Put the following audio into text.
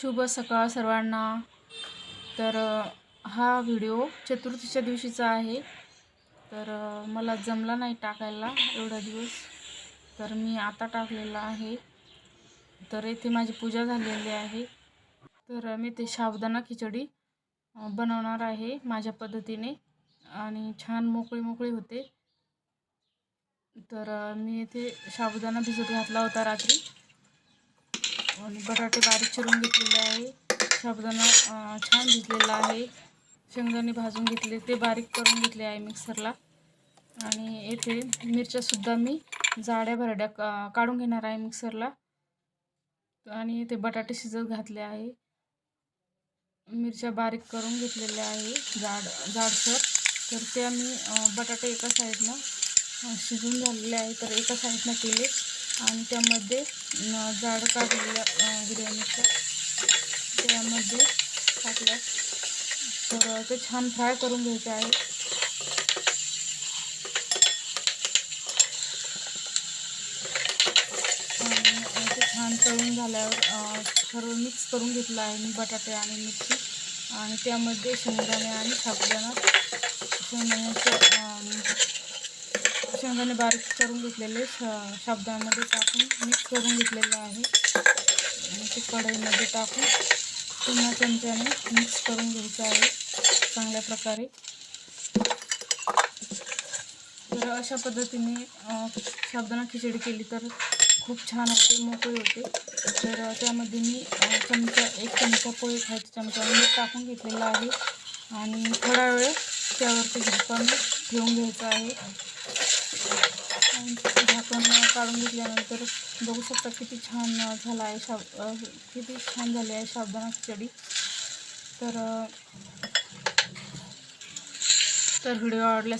शुभ सकाळ सर्वांना. तर हा व्हिडिओ चतुर्थीच्या दिवशीचा आहे. तर मला जमला नाही टाकायला एवढा दिवस. तर मी आता टाकलेला आहे. तर येथे माझी पूजा झालेली आहे. तर मी ते साबुदाणा खिचडी बनवणार आहे माझ्या पद्धतीने. आणि छान मोकळी मोकळी होते. तर मी येथे साबुदाणा भिजत घातला होता रात्री. आणि बटाटे बारीक चिरून घेतलेले आहे. साबुदाणा छान भिजलेला आहे. शेंगदाणे भाजून घेतले ते बारीक करून घेतले आहे मिक्सरला. आणि येथे मिरच्यासुद्धा मी जाड्या भरड्या का काढून घेणार आहे मिक्सरला. आणि ते बटाटे शिजत घातले आहे. मिरच्या बारीक करून घेतलेल्या आहे जाड जाडसर. तर त्या मी बटाटे एका साईडनं शिजून झालेले आहे. तर एका साईडनं केले. आणि त्यामध्ये जाड काढलेल्या अ, हिरव्या मिरच्या त्यामध्ये टाकल्या तर ते छान फ्राय करून घ्यायचे आहे ते छान तळून झाल्यावर सर्व मिक्स करून घेतलं आहे मी बटाटे आणि मिरची. आणि त्यामध्ये शेंगदाणे आणि साबुदाणा. शेंगदाण्याचं शेंगदाणे बारीक करून घेतलेले श टाकून मिक्स करून घेतलेलं आहे. आणि ते कढईमध्ये टाकून पुन्हा चमच्याने मिक्स करून घ्यायचं आहे चांगल्या प्रकारे. तर अशा पद्धतीने शाबदाना खिचडी केली तर खूप छान होते मोकळी होते. तर त्यामध्ये मी चमचा एक चमचा पोळी खायचा चमचा मीठ टाकून घेतलेला आहे. आणि थोडा वेळ त्यावरती झाकण ठेवून घ्यायचं आहे. झाकण काढून घेतल्यानंतर बघू शकता किती छान झाला आहे शाब किती छान झाली आहे शाबदाना खिचडी तर तर व्हिडिओ आवडल्यास